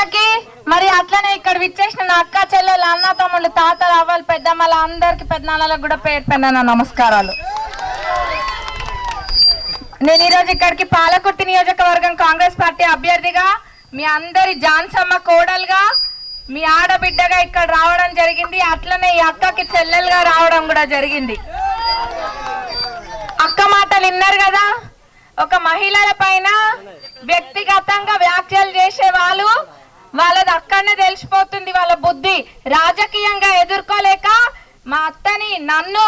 మహిళలకి మరి అట్లనే ఇక్కడ విచ్చేసిన నా అక్క చెల్లెలు అన్న తమ్ముళ్ళు తాతలు అవ్వాలి పెద్దమ్మల అందరికి పెద్దనాన్నలకు కూడా పేరు పెన్న నమస్కారాలు. నేను ఈరోజు ఇక్కడికి పాలకుర్తి నియోజకవర్గం కాంగ్రెస్ పార్టీ అభ్యర్థిగా మీ అందరి జాన్సమ్మ కోడలుగా మీ ఆడబిడ్డగా ఇక్కడ రావడం జరిగింది. అట్లనే ఈ అక్కకి చెల్లెలుగా రావడం కూడా జరిగింది. అక్క మాటలు విన్నారు కదా? ఒక మహిళల పైన వ్యక్తిగతంగా వ్యాఖ్యలు చేసే వాళ్ళు వాళ్ళది అక్కడనే తెలిసిపోతుంది వాళ్ళ బుద్ధి. రాజకీయంగా ఎదుర్కోలేక మా అత్తని నన్ను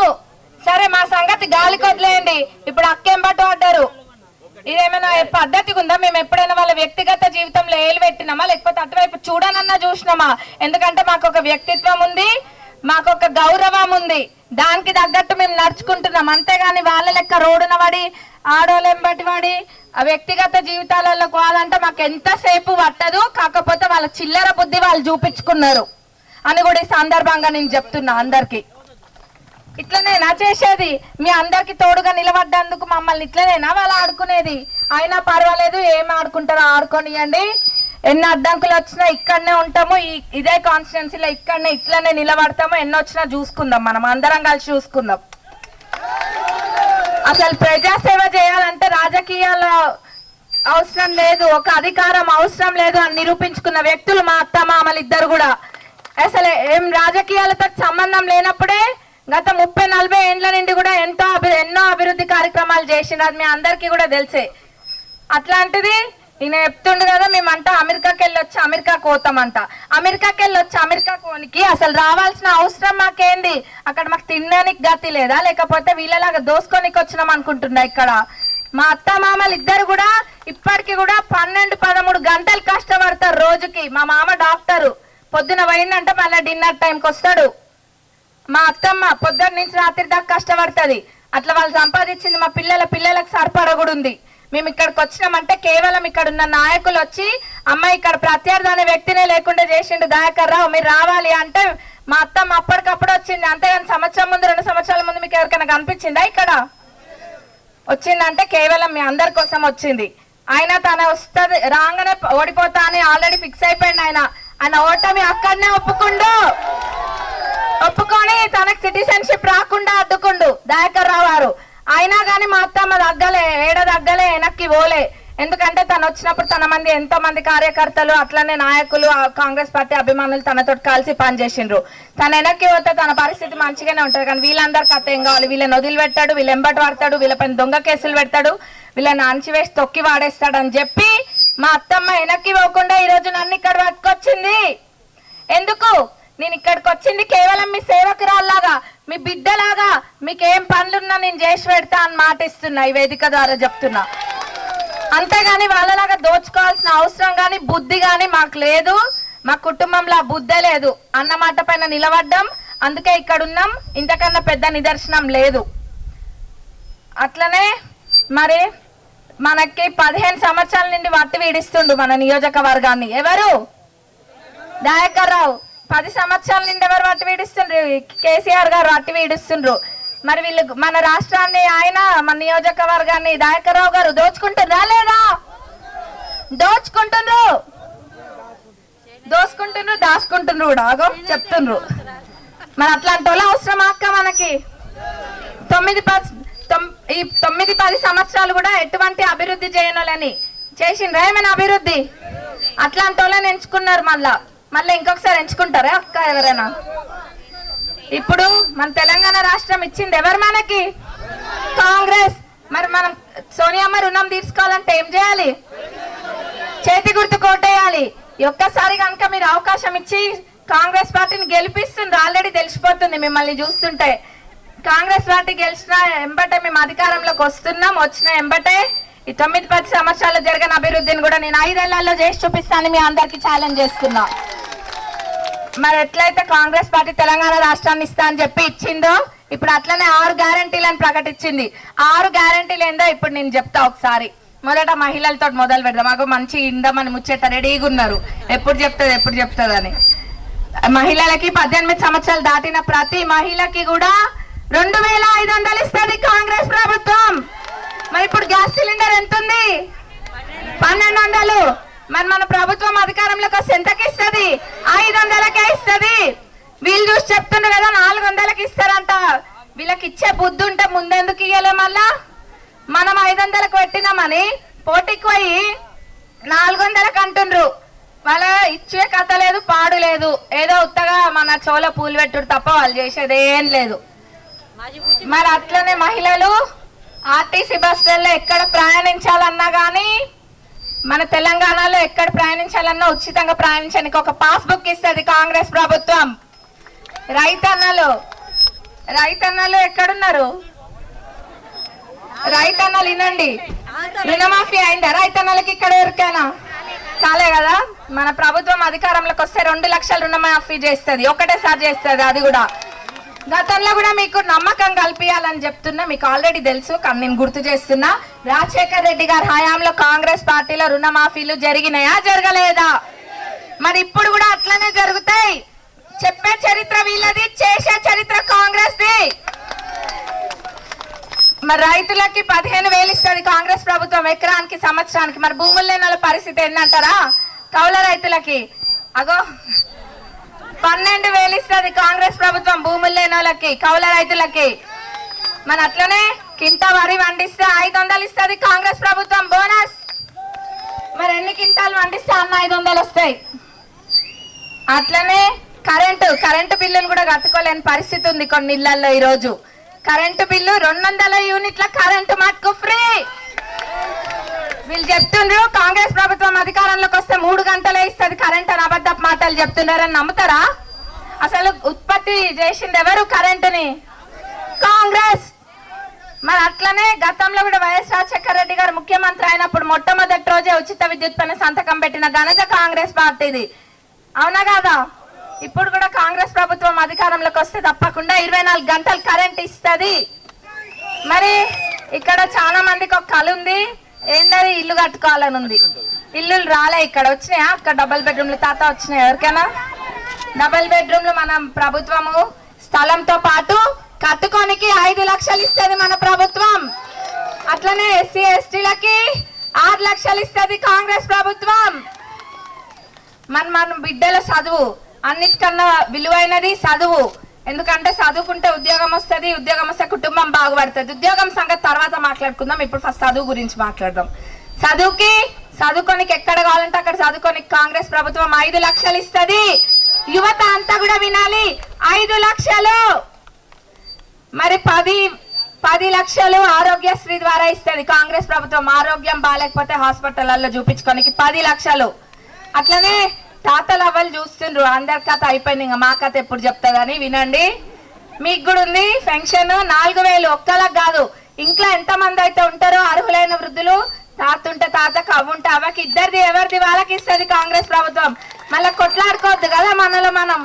సరే మా సంగతి గాలికి వదిలేయండి. ఇప్పుడు అక్కేం పట్టు పడ్డారు ఇదేమైనా పద్ధతిగా ఉందా? మేము ఎప్పుడైనా వాళ్ళ వ్యక్తిగత జీవితంలో ఏలు పెట్టినామా? లేకపోతే అటువైపు చూడనన్నా చూసినామా? ఎందుకంటే మాకు ఒక వ్యక్తిత్వం ఉంది మాకు ఒక గౌరవం ఉంది. దానికి తగ్గట్టు మేము నడుచుకుంటున్నాం. అంతేగాని వాళ్ళ లెక్క రోడ్డున పడి ఆడోళ్ళెం బట్టి వ్యక్తిగత జీవితాలలో కాదంటే మాకు ఎంతసేపు పట్టదు కాకపోతే వాళ్ళ చిల్లర బుద్ధి వాళ్ళు చూపించుకున్నారు. అని కూడా ఈ సందర్భంగా నేను చెప్తున్నా అందరికి. ఇట్లనేనా చేసేది. మీ అందరికి తోడుగా నిలబడ్డందుకు మమ్మల్ని ఇట్లనేనా వాళ్ళు ఆడుకునేది. అయినా పర్వాలేదు ఏం ఆడుకుంటారో ఆడుకోనియండి. ఎన్ని అడ్డంకులు వచ్చినా ఇక్కడనే ఉంటాము. ఈ ఇదే కాన్స్టిట్యున్సీలో ఇక్కడనే ఇట్లనే నిలబడతాము. ఎన్ని వచ్చినా చూసుకుందాం మనం. అందరం కలిసి చూసుకుందాం. అసలు ప్రజాసేవ చేయాలంటే రాజకీయాల అవసరం లేదు ఒక అధికారం అవసరం లేదు అని నిరూపించుకున్న వ్యక్తులు మా అత్త మామలు ఇద్దరు కూడా. అసలు ఏం రాజకీయాలతో సంబంధం లేనప్పుడే గత ముప్పై నలభై ఏండ్ల నుండి కూడా ఎంతో ఎన్నో అభివృద్ధి కార్యక్రమాలు చేసినారు మీ అందరికీ కూడా తెలిసే. అట్లాంటిది ఈయన చెప్తుండు కదా మేమంట అమెరికాకి వెళ్ళొచ్చి అమెరికా కోతామంట. అమెరికాకి వెళ్ళొచ్చి అమెరికా కోనికి అసలు రావాల్సిన అవసరం మాకేంది? అక్కడ మాకు తినడానికి గతి లేదా? లేకపోతే వీళ్ళలాగా దోసుకోనికి వచ్చినాం అనుకుంటున్నా ఇక్కడ. మా అత్త మామలు ఇద్దరు కూడా ఇప్పటికి కూడా పన్నెండు పదమూడు గంటలు కష్టపడతారు రోజుకి. మా మామ డాక్టరు. పొద్దున పోయిందంటే మళ్ళీ డిన్నర్ టైంకి వస్తాడు. మా అత్తమ్మ పొద్దున్న నుంచి రాత్రి దాకా కష్టపడుతుంది. అట్లా వాళ్ళు సంపాదించింది మా పిల్లల పిల్లలకు సరిపడా కూడా ఉంది మేము ఇక్కడికి వచ్చినామంటే కేవలం ఇక్కడ ఉన్న నాయకులు వచ్చి అమ్మ ఇక్కడ ప్రత్యర్థి అనే వ్యక్తినే లేకుండా చేసిండు దయాకర్ రావు మీరు రావాలి అంటే మా అత్తమ్మ అప్పటికప్పుడు వచ్చింది. అంతేగాని సంవత్సరం ముందు రెండు సంవత్సరాల ముందు మీకు ఎవరికైనా కనిపించిందా ఇక్కడ? వచ్చిందంటే కేవలం మీ అందరి కోసం వచ్చింది. ఆయన తన వస్తుంది రాగానే ఓడిపోతా అని ఆల్రెడీ ఫిక్స్ అయిపోయింది ఆయన. ఆయన ఓటమి అక్కడనే ఒప్పుకుండు. ఒప్పుకొని తనకు సిటిజన్షిప్ రాకుండా అడ్డుకుండు దయాకర్ రావు గారు. అయినా కానీ మా అత్తమ్మ తగ్గలే ఏడ తగ్గలే వెనక్కి పోలే. ఎందుకంటే తను వచ్చినప్పుడు తన మంది ఎంతో మంది కార్యకర్తలు అట్లనే నాయకులు కాంగ్రెస్ పార్టీ అభిమానులు తనతో కలిసి పనిచేసిండ్రు తన వెనక్కి పోతే తన పరిస్థితి మంచిగానే ఉంటుంది కానీ వీళ్ళందరి కథ ఏం కావాలి? వీళ్ళని వదిలిపెట్టాడు వీళ్ళు ఎంబటి పడతాడు వీళ్ళపైన దొంగ కేసులు పెడతాడు వీళ్ళని అణచివేసి తొక్కి వాడేస్తాడు అని చెప్పి మా అత్తమ్మ వెనక్కి పోకుండా ఈరోజు నన్ను ఇక్కడ పట్టుకొచ్చింది. ఎందుకు? నేను ఇక్కడికి వచ్చింది కేవలం మీ సేవకురాల్లాగా మీ బిడ్డలాగా మీకేం పనులున్నా నేను చేసి పెడతా అని మాట ఇస్తున్నా ఈ వేదిక ద్వారా చెప్తున్నా. అంతేగాని వాళ్ళలాగా దోచుకోవాల్సిన అవసరం కానీ బుద్ధి కానీ మాకు లేదు. మా కుటుంబంలో ఆ బుద్ధే లేదు. అన్న మాట పైన నిలబడ్డం. అందుకే ఇక్కడ ఉన్నాం ఇంతకన్నా పెద్ద నిదర్శనం లేదు. అట్లనే మరి మనకి పదిహేను సంవత్సరాల నుండి వట్టి వీడిస్తుండు మన నియోజకవర్గాన్ని. ఎవరు? దయాకర్ రావు. పది సంవత్సరాల నుండి ఎవరు వట్టి వీడిస్తుండ్రు? కేసీఆర్ గారు వట్టి వీడిస్తుండ్రు. మరి వీళ్ళు మన రాష్ట్రాన్ని ఆయన మన నియోజకవర్గాన్ని దాయకరావు రావు గారు దోచుకుంటుండ్రా లేదా? దోచుకుంటుండ్రు దోచుకుంటుండ్రు దాచుకుంటుండ్రు కూడా. చెప్తుండ్రు. మరి అట్లాంటి వాళ్ళు అవసరం అక్క మనకి? తొమ్మిది పది ఈ తొమ్మిది పది సంవత్సరాలు కూడా ఎటువంటి అభివృద్ధి చేయనులని చేసిండ్రా ఏమైనా అభివృద్ధి? అట్లాంటి వాళ్ళని ఎంచుకున్నారు మళ్ళా. మళ్ళీ ఇంకొకసారి ఎంచుకుంటారా అక్క ఎవరైనా? ఇప్పుడు మన తెలంగాణ రాష్ట్రం ఇచ్చింది ఎవరు మనకి? కాంగ్రెస్. మరి మనం సోనియమ్మ రుణం తీర్చుకోవాలంటే ఏం చేయాలి? చేతి గుర్తు కోటేయాలి. ఒక్కసారి కనుక మీరు అవకాశం ఇచ్చి కాంగ్రెస్ పార్టీని గెలిపిస్తుంది ఆల్రెడీ తెలిసిపోతుంది మిమ్మల్ని చూస్తుంటే. కాంగ్రెస్ పార్టీ గెలిచిన ఎంబటే మేము అధికారంలోకి వస్తున్నాం వచ్చిన ఎంబటే ఈ తొమ్మిది పది సంవత్సరాలు జరిగిన అభివృద్ధిని కూడా నేను ఐదేళ్ళలో చేసి చూపిస్తాను మీ అందరికి ఛాలెంజ్ చేస్తున్నా. మరి ఎట్లయితే కాంగ్రెస్ పార్టీ తెలంగాణ రాష్ట్రాన్ని ఇస్తా అని చెప్పి ఇచ్చిందో ఇప్పుడు అట్లనే ఆరు గ్యారంటీలను ప్రకటించింది. ఆరు గ్యారంటీలు ఏందో ఇప్పుడు నేను చెప్తా ఒకసారి. మొదట మహిళలతో మొదలు పెడదాం. మాకు మంచి ఇందమని ముచ్చేట రెడీగా ఉన్నారు. ఎప్పుడు చెప్తుంది ఎప్పుడు చెప్తుంది మహిళలకి పద్దెనిమిది సంవత్సరాలు దాటిన ప్రతి మహిళకి కూడా రెండు వేల ఐదు వందలు ఇస్తుంది కాంగ్రెస్ ప్రభుత్వం. మరి ఇప్పుడు గ్యాస్ సిలిండర్ ఎంత ఉంది పన్నెండు వందలు. మరి మన ప్రభుత్వం అధికారంలోకి వస్తే ఎంతకి ఇస్తుంది? ఐదు వందలకే ఇస్తుంది. వీళ్ళు చూసి చెప్తున్నారు కదా నాలుగు వందలకి ఇస్తారంట. వీళ్ళకి ఇచ్చే బుద్ధి ఉంటే ముందెందుకు ఇయ్యలే మళ్ళా? మనం ఐదు వందలకు పెట్టినామని పోటీకి పోయి నాలుగు వందలకు అంటుండ్రు. వాళ్ళ ఇచ్చే కథ లేదు పాడు లేదు. ఏదో ఉత్తగా మన చోల పూలు పెట్టుడు తప్ప వాళ్ళు చేసేది ఏం లేదు. మరి అట్లనే మహిళలు ఆర్టీసీ బస్సులలో ఎక్కడ ప్రయాణించాలన్నా కానీ మన తెలంగాణలో ఎక్కడ ప్రయాణించాలన్నా ఉచితంగా ప్రయాణించడానికి ఒక పాస్ బుక్ ఇస్తుంది కాంగ్రెస్ ప్రభుత్వం. రైతన్నలు రైతన్నలు ఎక్కడున్నారు? రైతన్నలు వినండి. రుణమాఫీ అయిందా? రైతన్నలకి ఇక్కడ ఎవరికైనా? కాలే కదా? మన ప్రభుత్వం అధికారంలోకి వస్తే రెండు లక్షల రుణమాఫీ చేస్తుంది. ఒకటేసారి చేస్తుంది అది కూడా. గతంలో కూడా మీకు నమ్మకం కల్పించాలని చెప్తున్నా మీకు ఆల్రెడీ తెలుసు కానీ నేను గుర్తు చేస్తున్నా. రాజశేఖర్ రెడ్డి గారి హయాంలో కాంగ్రెస్ పార్టీలో రుణమాఫీలు జరిగినాయా జరగలేదా? మరి ఇప్పుడు కూడా అట్లనే జరుగుతాయి. చెప్పే చరిత్ర వీళ్ళది చేసే చరిత్ర కాంగ్రెస్ ది మరి రైతులకి పదిహేను వేలు ఇస్తుంది కాంగ్రెస్ ప్రభుత్వం ఎకరానికి సంవత్సరానికి. మరి భూములు లేని పరిస్థితి ఏంటంటారా కౌల రైతులకి. అగో. పన్నెండు వేలు ఇస్తుంది కాంగ్రెస్ ప్రభుత్వం భూములు లేని వాళ్ళకి కౌల రైతులకి. మన అట్లనే కింట వరి వండిస్తే ఐదు వందలు ఇస్తుంది కాంగ్రెస్ ప్రభుత్వం బోనస్. మరి ఎన్ని కింటాలు వండిస్తే అన్న ఐదు వందలు వస్తాయి. అట్లనే కరెంటు కరెంటు బిల్లులు కూడా కట్టుకోలేని పరిస్థితి ఉంది కొన్ని ఇళ్ళలో ఈరోజు. కరెంటు బిల్లు రెండు వందల యూనిట్ల కరెంటు మాకు ఫ్రీ. వీళ్ళు చెప్తుండ్రు కాంగ్రెస్ ప్రభుత్వం అధికారంలోకి వస్తే మూడు గంటలే ఇస్తుంది కరెంట్ అని అబద్ధ మాటలు చెప్తున్నారని నమ్ముతారా? అసలు ఉత్పత్తి చేసింది ఎవరు కరెంటుని కాంగ్రెస్! మరి అట్లనే గతంలో కూడా వైఎస్ రాజశేఖర రెడ్డి గారు ముఖ్యమంత్రి అయినప్పుడు మొట్టమొదటి రోజే ఉచిత విద్యుత్ పైన సంతకం పెట్టిన ఘనత కాంగ్రెస్ పార్టీది. అవునా కాదా? ఇప్పుడు కూడా కాంగ్రెస్ ప్రభుత్వం అధికారంలోకి వస్తే తప్పకుండా ఇరవై నాలుగు గంటలు కరెంట్ ఇస్తుంది. మరి ఇక్కడ చాలా మందికి ఒక కళ ఉంది. ఏంటది ఇల్లు కట్టుకోవాలని ఉంది. ఇల్లులు రాలే ఇక్కడ. వచ్చినాయా? అక్కడ డబల్ బెడ్రూమ్లు తాత వచ్చినాయి? ఎవరికైనా? డబల్ బెడ్రూమ్లు మనం ప్రభుత్వము. స్థలంతో పాటు కట్టుకోనికి ఐదు లక్షలు ఇస్తుంది మన ప్రభుత్వం. అట్లనే ఎస్సీ ఎస్టీలకి ఆరు లక్షలు ఇస్తుంది కాంగ్రెస్ ప్రభుత్వం. మన మన బిడ్డల చదువు. అన్నిటికన్నా విలువైనది చదువు. ఎందుకంటే చదువుకుంటే ఉద్యోగం వస్తుంది ఉద్యోగం వస్తే కుటుంబం బాగుపడుతుంది. ఉద్యోగం సంగతి తర్వాత మాట్లాడుకుందాం. ఇప్పుడు ఫస్ట్ చదువు గురించి మాట్లాడదాం. చదువుకి చదువుకోనికి ఎక్కడ కావాలంటే అక్కడ చదువుకోనికి కాంగ్రెస్ ప్రభుత్వం ఐదు లక్షలు ఇస్తుంది. యువత అంతా కూడా వినాలి. ఐదు లక్షలు. మరి పది పది లక్షలు ఆరోగ్యశ్రీ ద్వారా ఇస్తుంది. కాంగ్రెస్ ప్రభుత్వం ఆరోగ్యం బాగాలేకపోతే హాస్పిటల్లో చూపించుకోనికి పది లక్షలు. అట్లనే తాతలు అవ్వలు చూస్తుండ్రు. అందరి కథ అయిపోయింది. ఇంకా మా కథ ఎప్పుడు చెప్తుందని వినండి. మీకు కూడా ఉంది పెన్షన్ నాలుగు వేలు ఒక్కలకు కాదు. ఇంట్లో ఎంత మంది అయితే ఉంటారో అర్హులైన వృద్ధులు తాత ఉంటే తాతకు అవ్వుంటే అవ్వకి ఇద్దరిది ఎవరిది వాళ్ళకి ఇస్తుంది కాంగ్రెస్ ప్రభుత్వం. మళ్ళీ కొట్లాడుకోవద్దు కదా మనలో మనం.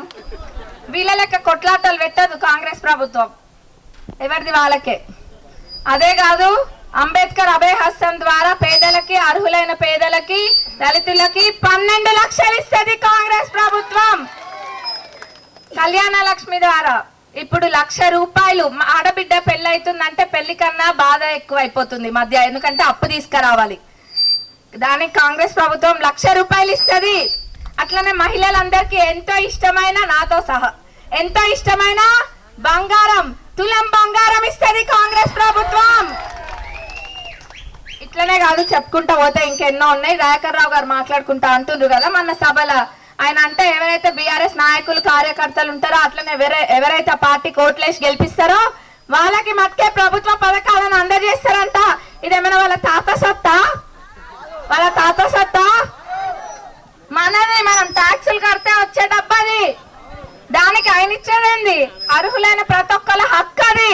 వీళ్ళ లెక్క కొట్లాటలు పెట్టదు కాంగ్రెస్ ప్రభుత్వం. ఎవరిది వాళ్ళకే. అదే కాదు అంబేద్కర్ అభయ హస్తం ద్వారా పేదలకి అర్హులైన పేదలకి దళితులకి పన్నెండు లక్షలు ఇస్తుంది కాంగ్రెస్ ప్రభుత్వం. కళ్యాణ లక్ష్మి ద్వారా. ఇప్పుడు లక్ష రూపాయలు ఆడబిడ్డ పెళ్ళి అవుతుందంటే పెళ్ళి కన్నా బాధ ఎక్కువైపోతుంది మధ్య. ఎందుకంటే అప్పు తీసుకురావాలి. దానికి కాంగ్రెస్ ప్రభుత్వం లక్ష రూపాయలు ఇస్తుంది. అట్లనే మహిళలందరికీ ఎంతో ఇష్టమైన నాతో సహా. ఎంతో ఇష్టమైన బంగారం తులం బంగారం ఇస్తుంది కాంగ్రెస్ ప్రభుత్వం. ఇట్లనే కాదు చెప్పుకుంటా పోతే ఇంకెన్నో ఉన్నాయి. దయాకర్ రావు గారు మాట్లాడుకుంటా అంటుండ్రు కదా మన సభల. ఆయన అంటే ఎవరైతే బీఆర్ఎస్ నాయకులు కార్యకర్తలు ఉంటారో అట్లనే ఎవరై ఎవరైతే పార్టీ కోట్లేసి గెలిపిస్తారో వాళ్ళకి మట్కే ప్రభుత్వ పథకాలను అందజేస్తారంట. ఇదేమైనా వాళ్ళ తాత సత్తా? వాళ్ళ తాత సత్తా? మనది మనం ట్యాక్సులు కడితే వచ్చే డబ్బది. దానికి ఆయన ఇచ్చేదండి అర్హులైన ప్రతి ఒక్కళ్ళ హక్కు అది.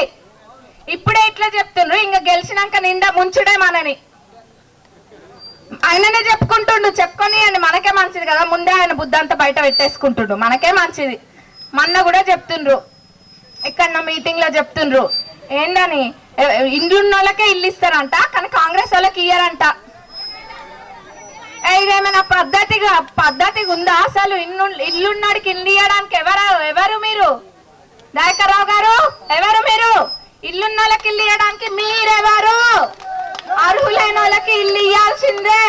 ఇప్పుడే ఇట్లా చెప్తుండ్రు. ఇంకా గెలిచినాక నిండా ముంచుడే మనని. ఆయననే చెప్పుకుంటుండు చెప్పుకొని అని మనకే మంచిది కదా. ముందే ఆయన బుద్ధంతా బయట పెట్టేసుకుంటుండు. మనకే మంచిది. మొన్న కూడా చెప్తుండ్రు. ఇక్కడ మీటింగ్లో చెప్తుండ్రు. ఏందని? ఎ- ఇండ్లు ఉన్న వాళ్ళకే ఇల్లు ఇస్తారంట కానీ కాంగ్రెస్ వాళ్ళకి ఇయ్యారంట. ఇదేమైనా పద్ధతిగా పద్ధతిగా ఉందా అసలు? ఇల్లు ఇల్లున్నాడికి ఇల్లు ఇయ్యడానికి ఎవరు ఎవరు మీరు? నాయకరావు గారు ఎవరు మీరు? ఇల్లున్న వాళ్ళకి ఇల్లు ఇవ్వడానికి మీరెవరు? అర్హులైన వాళ్ళకి ఇల్లు ఇవ్వాల్సిందే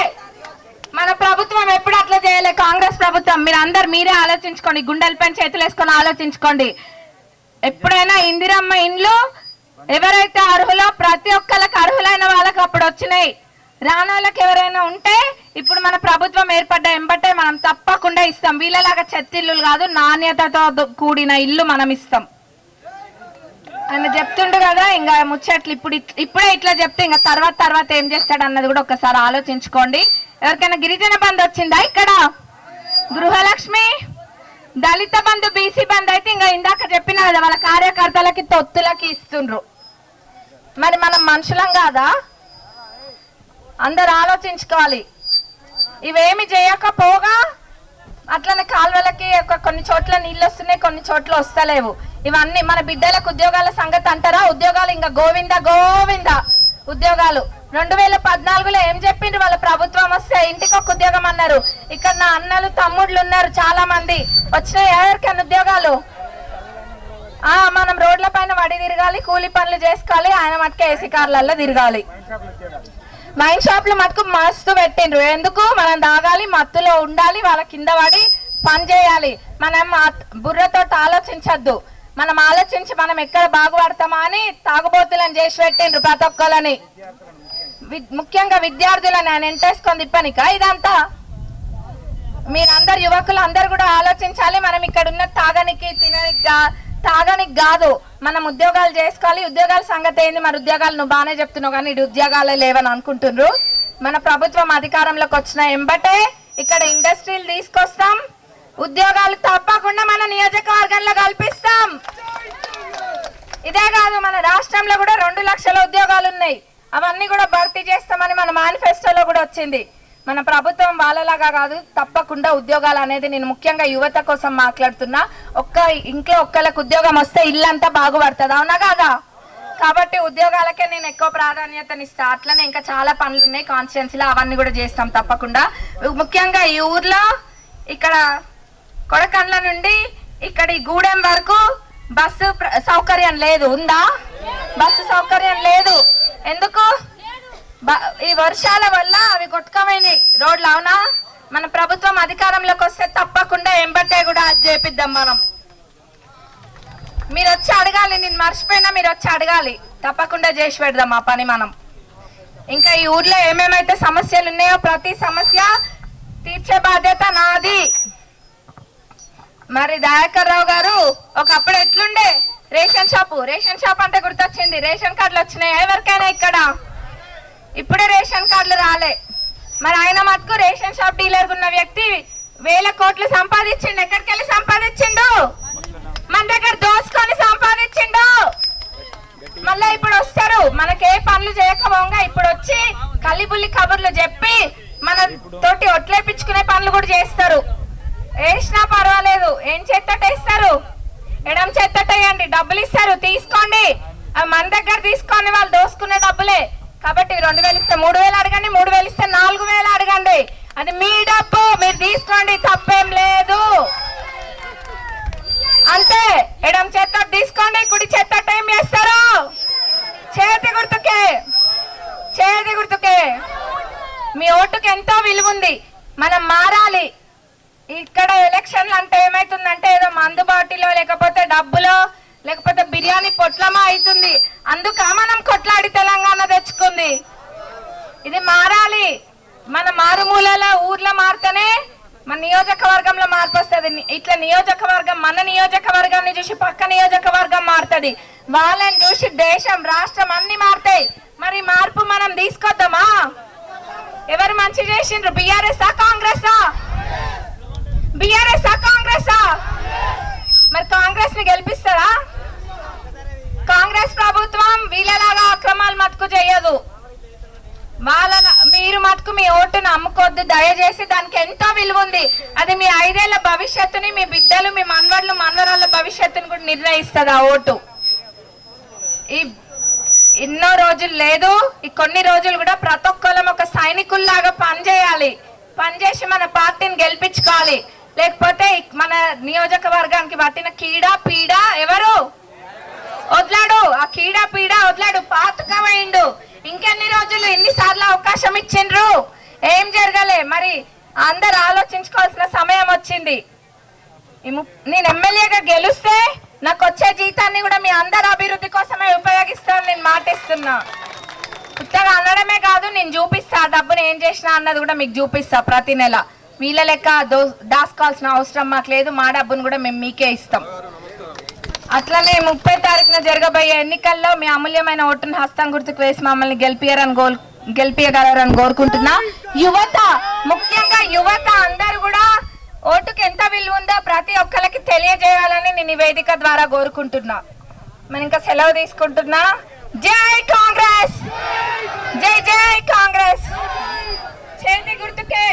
మన ప్రభుత్వం ఎప్పుడు అట్లా చేయలే. కాంగ్రెస్ ప్రభుత్వం. మీరు అందరు మీరే ఆలోచించుకోండి. గుండెలపై చేతులు వేసుకొని ఆలోచించుకోండి. ఎప్పుడైనా ఇందిరమ్మ ఇండ్లు ఎవరైతే అర్హులో ప్రతి ఒక్కరికి అర్హులైన వాళ్ళకి అప్పుడు వచ్చినాయి. రానోళ్ళకి ఎవరైనా ఉంటే ఇప్పుడు మన ప్రభుత్వం ఏర్పడ్డ ఎంబటే మనం తప్పకుండా ఇస్తాం. వీళ్ళలాగా చెత్తిల్లు కాదు నాణ్యతతో కూడిన ఇల్లు మనం ఇస్తాం. ఆయన చెప్తుండు కదా ఇంకా ముచ్చట్లు ఇప్పుడు ఇప్పుడే ఇట్లా చెప్తే ఇంకా తర్వాత తర్వాత ఏం చేస్తాడు అన్నది కూడా ఒకసారి ఆలోచించుకోండి. ఎవరికైనా గిరిజన బంధు వచ్చిందా ఇక్కడ? గృహలక్ష్మి? దళిత బంధు బీసీ బంధు అయితే ఇంకా ఇందాక చెప్పిన కదా వాళ్ళ కార్యకర్తలకి తొత్తులకి ఇస్తుండ్రు. మరి మనం మనుషులం కాదా? అందరు ఆలోచించుకోవాలి. ఇవేమి చేయకపోగా? అట్లనే కాలువలకి ఒక కొన్ని చోట్ల నీళ్ళు వస్తున్నాయి కొన్ని చోట్ల వస్తలేవు. ఇవన్నీ మన బిడ్డలకు ఉద్యోగాల సంగతి అంటారా? ఉద్యోగాలు ఇంకా గోవింద గోవింద. ఉద్యోగాలు. రెండు వేల పద్నాలుగులో ఏం చెప్పిండ్రు వాళ్ళ ప్రభుత్వం? వస్తే ఇంటికి ఒక ఉద్యోగం అన్నారు. ఇక్కడ నా అన్నలు తమ్ముళ్ళు ఉన్నారు చాలా మంది వచ్చినాయి ఎవరికైనా ఉద్యోగాలు? ఆ మనం రోడ్ల పైన వడి తిరగాలి కూలి పనులు చేసుకోవాలి ఆయన మటుకు ఏసీ కార్లలో తిరగాలి. వైన్ షాప్లు మటుకు మస్తు పెట్టిండ్రు. ఎందుకు? మనం తాగాలి మత్తులో ఉండాలి వాళ్ళ కింద పడి పని చేయాలి. మనం బుర్రతో ఆలోచించద్దు. మనం ఆలోచించి మనం ఎక్కడ బాగుపడతామా అని తాగుబోతులను చేసి పెట్టిండ్రు ప్రతి ఒక్కళ్ళని. వి- ముఖ్యంగా విద్యార్థులను ఆయన ఎంటేసుకొని తిప్పనిక ఇదంతా. మీరందరు యువకులు అందరు కూడా ఆలోచించాలి మనం ఇక్కడ ఉన్న తాగనికి తిననికి తాగనికి కాదు. మనం ఉద్యోగాలు చేసుకోవాలి ఉద్యోగాల సంగతి ఏంది? మరి ఉద్యోగాలు నువ్వు బాగానే చెప్తున్నావు కానీ ఇటు ఉద్యోగాలే లేవని అనుకుంటున్నారు మన ప్రభుత్వం అధికారంలోకి వచ్చిన ఎంబటే ఇక్కడ ఇండస్ట్రీలు తీసుకొస్తాం. ఉద్యోగాలు తప్పకుండా మన నియోజకవర్గంలో కల్పిస్తాం. ఇదే కాదు మన రాష్ట్రంలో కూడా రెండు లక్షల ఉద్యోగాలు ఉన్నాయి. అవన్నీ కూడా భర్తీ చేస్తామని మన మేనిఫెస్టోలో కూడా వచ్చింది. మన ప్రభుత్వం వాళ్ళలాగా కాదు తప్పకుండా ఉద్యోగాలు అనేది నేను ముఖ్యంగా యువత కోసం మాట్లాడుతున్నా. ఒక్క ఇంట్లో ఒక్కళ్ళకి ఉద్యోగం వస్తే ఇల్లంతా బాగుపడుతుంది? అవునా కాదా? కాబట్టి ఉద్యోగాలకే నేను ఎక్కువ ప్రాధాన్యతనిస్తా. అట్లనే ఇంకా చాలా పనులు ఉన్నాయి. కాన్స్టిట్యున్సీలో అవన్నీ కూడా చేస్తాం తప్పకుండా. ముఖ్యంగా ఈ ఊర్లో ఇక్కడ కొడకండ్ల నుండి ఇక్కడ ఈ గూడెం వరకు బస్సు సౌకర్యం లేదు. ఉందా? బస్సు సౌకర్యం లేదు. ఎందుకు? ఈ వర్షాల వల్ల అవి కొట్టుకమైనాయి రోడ్లు అవునా? మన ప్రభుత్వం అధికారంలోకి వస్తే తప్పకుండా ఎంబట్టే కూడా అది చేపిద్దాం మనం. మీరు వచ్చి అడగాలి నేను మర్చిపోయినా మీరు వచ్చి అడగాలి. తప్పకుండా చేసి పెడదాం ఆ పని మనం. ఇంకా ఈ ఊర్లో ఏమేమైతే సమస్యలు ఉన్నాయో ప్రతి సమస్య తీర్చే బాధ్యత నాది. మరి దయాకర్ రావు గారు ఒకప్పుడు ఎట్లుండే? రేషన్ షాపు రేషన్ షాప్ అంటే గుర్తొచ్చింది. రేషన్ కార్డులు వచ్చినాయి? ఎవరికైనా ఇక్కడ? ఇప్పుడే రేషన్ కార్డులు రాలే. మరి ఆయన మటుకు రేషన్ షాప్ డీలర్ ఉన్న వ్యక్తి వేల కోట్లు సంపాదించిండు. ఎక్కడికి వెళ్ళి సంపాదించిండు? మన దగ్గర దోసుకొని సంపాదించిండు. మళ్ళీ ఇప్పుడు వస్తారు. మనకి ఏ పనులు చేయకపోగా ఇప్పుడు వచ్చి కల్లిబుల్లి కబుర్లు చెప్పి మన తోటి ఒట్లేపించుకునే పనులు కూడా చేస్తారు. వేసినా పర్వాలేదు. ఏం చేత్తట వేస్తారు? ఎడం చేత్తట వేయండి. డబ్బులు ఇస్తారు. తీసుకోండి. మన దగ్గర తీసుకోండి. వాళ్ళు దోసుకునే డబ్బులే. కాబట్టి రెండు వేలు ఇస్తే మూడు వేలు అడగండి. మూడు వేలు ఇస్తే నాలుగు వేలు అడగండి. అది మీ డబ్బు. మీరు తీసుకోండి. తప్పేం లేదు. అంతే. ఎడం చెత్త తీసుకోండి. కుడి చేత్త ఏం చేస్తారు? చేతి గుర్తుకే. చేతి గుర్తుకే. మీ ఓటుకి ఎంతో విలువ ఉంది. మనం మారాలి. ఇక్కడ ఎలక్షన్లు అంటే ఏమైతుందంటే ఏదో మందు బాటిలో లేకపోతే డబ్బులో లేకపోతే బిర్యానీ పొట్లమా అవుతుంది. అందుక మనం కొట్లాడి తెలంగాణ తెచ్చుకుంది. ఇది మారాలి. మన మారుమూలల ఊర్లో మారితేనే మన నియోజకవర్గంలో మార్పు వస్తుంది. ఇట్లా నియోజకవర్గం మన నియోజకవర్గాన్ని చూసి పక్క నియోజకవర్గం మారుతుంది. వాళ్ళని చూసి దేశం రాష్ట్రం అన్ని మారుతాయి. మరి మార్పు మనం తీసుకొద్దామా? ఎవరు మంచి చేసిండ్రు? బీఆర్ఎస్ కాంగ్రెస్ బీఆర్ఎస్ కాంగ్రెస్ మరి కాంగ్రెస్ని గెలిపిస్తారా? కాంగ్రెస్ ప్రభుత్వం వీళ్ళలాగా అక్రమాలు మటుకు చేయదు. వాళ్ళ మీరు మటుకు మీ ఓటును అమ్ముకోవద్దు దయచేసి దానికి ఎంతో విలువ ఉంది. అది మీ ఐదేళ్ళ భవిష్యత్తుని మీ బిడ్డలు మీ మన్వర్లు మన్వరాళ్ళ భవిష్యత్తుని కూడా నిర్ణయిస్తుంది ఆ ఓటు. ఈ ఎన్నో రోజులు లేదు. ఈ కొన్ని రోజులు కూడా ప్రతి ఒక్కళ్ళం ఒక సైనికుల్లాగా పనిచేయాలి. పనిచేసి మన పార్టీని గెలిపించుకోవాలి. లేకపోతే మన నియోజకవర్గానికి పట్టిన కీడ పీడ ఎవరు? వదిలాడు. ఆ కీడ పీడ వదిలాడు. పాతకమైండు. ఇంకెన్ని రోజులు ఎన్నిసార్లు అవకాశం ఇచ్చిండ్రు? ఏం జరగలే. మరి అందరు ఆలోచించుకోవాల్సిన సమయం వచ్చింది. ఈ ము- నేను ఎమ్మెల్యేగా గెలుస్తే నాకు వచ్చే జీతాన్ని కూడా మీ అందరి అభివృద్ధి కోసమే ఉపయోగిస్తాను నేను మాటిస్తున్నా. ఉత్తగా అనడమే కాదు నేను చూపిస్తా. ఆ ఏం చేసినా అన్నది కూడా మీకు చూపిస్తా ప్రతి నెల. వీళ్ళ లెక్క దో దాచుకోవాల్సిన అవసరం మాకు లేదు. మా డబ్బును కూడా మేము మీకే ఇస్తాం. అట్లనే ముప్పై తారీఖున జరగబోయే ఎన్నికల్లో మీ అమూల్యమైన ఓటును హస్తం గుర్తుకు వేసి మమ్మల్ని గెలిపియరని గోల్ గెలిపియగలరని కోరుకుంటున్నా. యువత ముఖ్యంగా యువత అందరు కూడా ఓటుకు ఎంత విలువ ఉందో ప్రతి ఒక్కరికి తెలియజేయాలని నేను ఈ వేదిక ద్వారా కోరుకుంటున్నా. మనం ఇంకా సెలవు తీసుకుంటున్నా. జై కాంగ్రెస్! జై జై కాంగ్రెస్! చేతి గుర్తుకే!